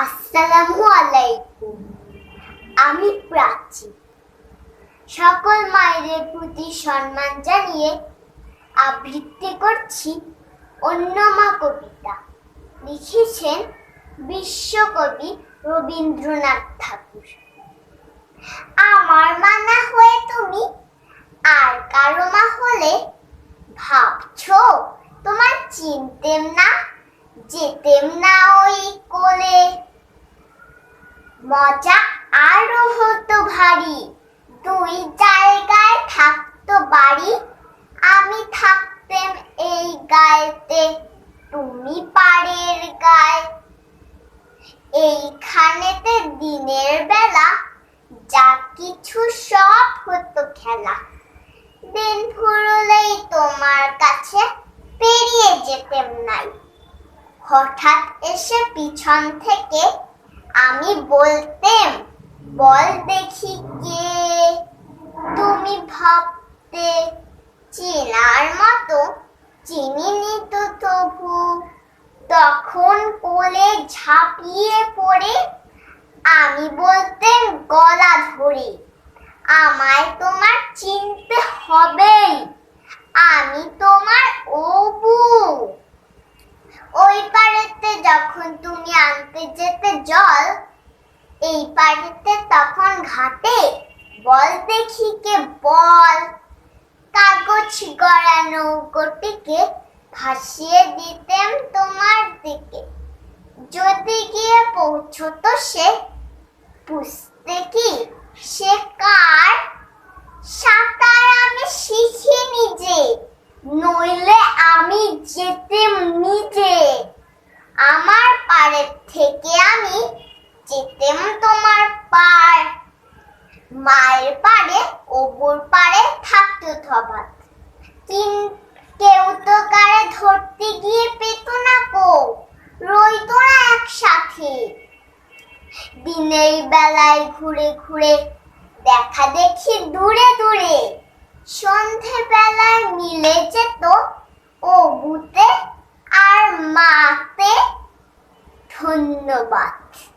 আসসালামু আলাইকুম। আমি প্রাচী। সকল মায়েদের প্রতি সম্মান জানিয়ে আবৃত্তি করছি অন্য মা কবিতা। লিখেছেন বিশ্বকবি রবীন্দ্রনাথ ঠাকুর। আমার মা না হয়ে তুমি আর কারও মা হলে ভাবছ তোমার চিনতেম না? যেতেম না কোলে। মজা আরও হতো ভারী। দুই জায়গায় থাকতো বাড়ি, আমি থাকতেম এই গায়েতে, তুমি পাড়ের গায়ে। এইখানেতে দিনের বেলা যা কিছু সব হতো খেলা। দিন ফুরলেই তোমার কাছে পেরিয়ে যেতেম নাই। হঠাৎ এসে পিছন থেকে আমি বলতেম, বল দেখি কে? তুমি ভাবতে চেনার মতো চিনিনি তো তবু। তখন কোলে ঝাঁপিয়ে পড়ে আমি বলতেন গলা ধরে, আমায় তোমার চিনতে হবেই আমি তোমার অবু ওই পাড়েতে যখন তুমি যেতে জল, এই পাড়েতে তখন ঘাটে। বল দেখি কে বল। কাগজ গড়া নৌকোটিকে ভাসিয়ে দিতেম তোমার দিকে। যদি গিয়ে পৌঁছতো সে, বুঝতে কি সে কার সাঁতার আমি শিখিনি যে নইলে আমি যেতেম নিজে আমার পাড়ের থেকে আমি যেতেম তোমার পার। মায়ের পাড়ে অবুর পাড়ে থাকতো তফাৎ কিন কেউ তো কারে ধরতে গিয়ে পেত না কো, রইতো না একসাথে। দিনের বেলায় ঘুরে ঘুরে, দেখা দেখি দূরে দূরে। সন্ধে বেলায় মিলে যেত robot.